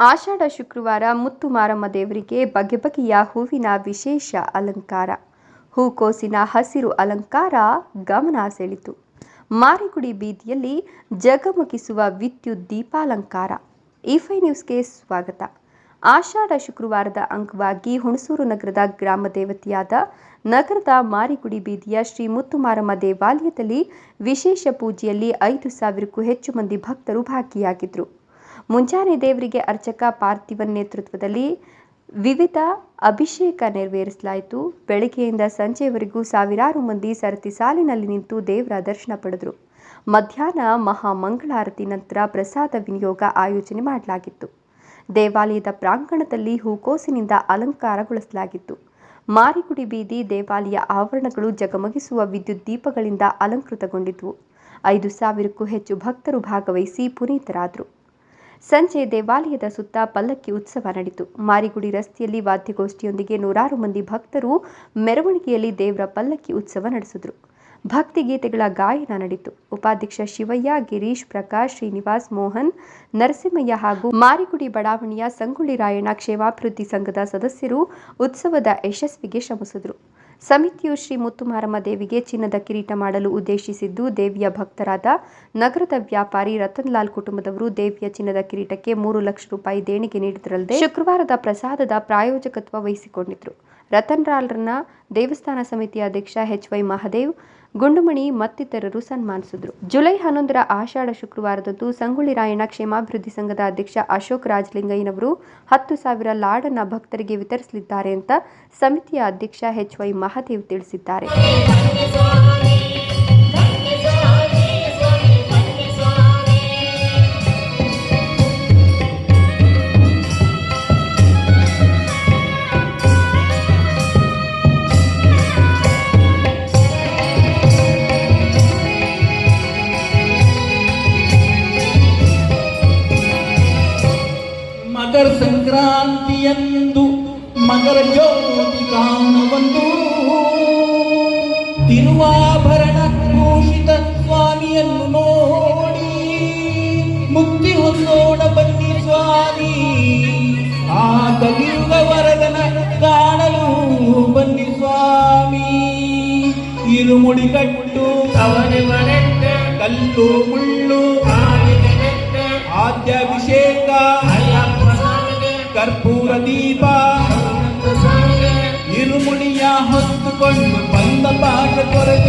ಆಷಾಢ ಶುಕ್ರವಾರ ಮುತ್ತು ಮಾರಮ್ಮ ದೇವರಿಗೆ ಬಗೆ ಬಗೆಯ ಹೂವಿನ ವಿಶೇಷ ಅಲಂಕಾರ. ಹೂಕೋಸಿನ ಹಸಿರು ಅಲಂಕಾರ ಗಮನ ಸೆಳಿತು ಮಾರಿಗುಡಿ ಬೀದಿಯಲ್ಲಿ ಜಗಮಗಿಸುವ ವಿದ್ಯುತ್ ದೀಪಾಲಂಕಾರ. ಇಫೈ ನ್ಯೂಸ್ಗೆ ಸ್ವಾಗತ. ಆಷಾಢ ಶುಕ್ರವಾರದ ಅಂಗವಾಗಿ ಹುಣಸೂರು ನಗರದ ಗ್ರಾಮ ದೇವತೆಯಾದ ನಗರದ ಮಾರಿಗುಡಿ ಬೀದಿಯ ಶ್ರೀ ಮುತ್ತುಮಾರಮ್ಮ ದೇವಾಲಯದಲ್ಲಿ ವಿಶೇಷ ಪೂಜೆಯಲ್ಲಿ ಐದು ಸಾವಿರಕ್ಕೂ ಹೆಚ್ಚು ಮಂದಿ ಭಕ್ತರು ಭಾಗಿಯಾಗಿದ್ದರು ಮುಂಜಾನೆ ದೇವರಿಗೆ ಅರ್ಚಕ ಪಾರ್ಥಿವನ್ ನೇತೃತ್ವದಲ್ಲಿ ವಿವಿಧ ಅಭಿಷೇಕ ನೆರವೇರಿಸಲಾಯಿತು. ಬೆಳಗ್ಗೆಯಿಂದ ಸಂಜೆಯವರೆಗೂ ಸಾವಿರಾರು ಮಂದಿ ಸರತಿ ಸಾಲಿನಲ್ಲಿ ನಿಂತು ದೇವರ ದರ್ಶನ ಪಡೆದರು. ಮಧ್ಯಾಹ್ನ ಮಹಾ ಮಂಗಳಾರತಿ ನಂತರ ಪ್ರಸಾದ ವಿನಿಯೋಗ ಆಯೋಜನೆ ಮಾಡಲಾಗಿತ್ತು. ದೇವಾಲಯದ ಪ್ರಾಂಗಣದಲ್ಲಿ ಹೂಕೋಸಿನಿಂದ ಅಲಂಕಾರಗೊಳಿಸಲಾಗಿತ್ತು. ಮಾರಿಗುಡಿ ಬೀದಿ ದೇವಾಲಯ ಆವರಣಗಳು ಜಗಮಗಿಸುವ ವಿದ್ಯುತ್ ದೀಪಗಳಿಂದ ಅಲಂಕೃತಗೊಂಡಿದ್ವು. ಐದು ಸಾವಿರಕ್ಕೂ ಹೆಚ್ಚು ಭಕ್ತರು ಭಾಗವಹಿಸಿ ಪುನೀತರಾದರು. ಸಂಜೆ ದೇವಾಲಯದ ಸುತ್ತ ಪಲ್ಲಕ್ಕಿ ಉತ್ಸವ ನಡೆಯಿತು. ಮಾರಿಗುಡಿ ರಸ್ತೆಯಲ್ಲಿ ವಾದ್ಯಗೋಷ್ಠಿಯೊಂದಿಗೆ ನೂರಾರು ಮಂದಿ ಭಕ್ತರು ಮೆರವಣಿಗೆಯಲ್ಲಿ ದೇವರ ಪಲ್ಲಕ್ಕಿ ಉತ್ಸವ ನಡೆಸಿದ್ರು. ಭಕ್ತಿಗೀತೆಗಳ ಗಾಯನ ನಡೆಯಿತು. ಉಪಾಧ್ಯಕ್ಷ ಶಿವಯ್ಯ, ಗಿರೀಶ್ ಪ್ರಕಾಶ್, ಶ್ರೀನಿವಾಸ್ ಮೋಹನ್, ನರಸಿಂಹಯ್ಯ ಹಾಗೂ ಮಾರಿಗುಡಿ ಬಡಾವಣೆಯ ಸಂಗೊಳ್ಳಿ ರಾಯಣ್ಣ ಕ್ಷೇಮಾಭಿವೃದ್ಧಿ ಸಂಘದ ಸದಸ್ಯರು ಉತ್ಸವದ ಯಶಸ್ವಿಗೆ ಶ್ರಮಿಸಿದರು. ಸಮಿತಿಯು ಶ್ರೀ ಮುತ್ತುಮಾರಮ್ಮ ದೇವಿಗೆ ಚಿನ್ನದ ಕಿರೀಟ ಮಾಡಲು ಉದ್ದೇಶಿಸಿದ್ದು, ದೇವಿಯ ಭಕ್ತರಾದ ನಗರದ ವ್ಯಾಪಾರಿ ರತನ್ಲಾಲ್ ಕುಟುಂಬದವರು ದೇವಿಯ ಚಿನ್ನದ ಕಿರೀಟಕ್ಕೆ ಮೂರು ಲಕ್ಷ ರೂಪಾಯಿ ದೇಣಿಗೆ ನೀಡಿದರಲ್ಲದೆ ಶುಕ್ರವಾರದ ಪ್ರಸಾದದ ಪ್ರಾಯೋಜಕತ್ವ ವಹಿಸಿಕೊಂಡಿದ್ರು. ರತನ್ ರಾಲ್ರನ್ನ ದೇವಸ್ಥಾನ ಸಮಿತಿ ಅಧ್ಯಕ್ಷ ಎಚ್ ವೈ ಮಹದೇವ್, ಗುಂಡುಮಣಿ ಮತ್ತಿತರರು ಸನ್ಮಾನಿಸಿದರು. ಜುಲೈ ಹನ್ನೊಂದರ ಆಷಾಢ ಶುಕ್ರವಾರದಂದು ಸಂಗೊಳ್ಳಿ ರಾಯಣ್ಣ ಕ್ಷೇಮಾಭಿವೃದ್ಧಿ ಸಂಘದ ಅಧ್ಯಕ್ಷ ಅಶೋಕ್ ರಾಜಲಿಂಗಯ್ಯನವರು ಹತ್ತು ಸಾವಿರ ಲಾಡನ್ನ ಭಕ್ತರಿಗೆ ವಿತರಿಸಲಿದ್ದಾರೆ ಅಂತ ಸಮಿತಿಯ ಅಧ್ಯಕ್ಷ ಎಚ್ ವೈ ಮಹದೇವ್ ತಿಳಿಸಿದ್ದಾರೆ. ಮಕರ ಸಂಕ್ರಾಂತಿಯಂದು ಮಕರ ಜ್ಯೋತಿ ಕಾಣುವಂದು. ತಿರುವಾಭರಣ ಭೂಷಿತ ಸ್ವಾಮಿಯನ್ನು ನೋಡಿ ಮುಕ್ತಿ ಹೊಂದೋಣ ಬನ್ನಿ ಸ್ವಾಮಿ. ಆ ಕಲಿಯುಗ ವರದನ ಕಾಣಲು ಬನ್ನಿ ಸ್ವಾಮಿ. ಇರುಮುಡಿ ಕಟ್ಟು ಕವನೆ ಕಲ್ಲು ಮುಳ್ಳು ಆದ್ಯಾಭಿಷೇಕ. ಕರ್ಪೂರ ದೀಪ ಇರುಮುಡಿಯ ಹೊತ್ತುಕೊಂಡು ಬಂದ ಪಾಠ ತೊರೆದು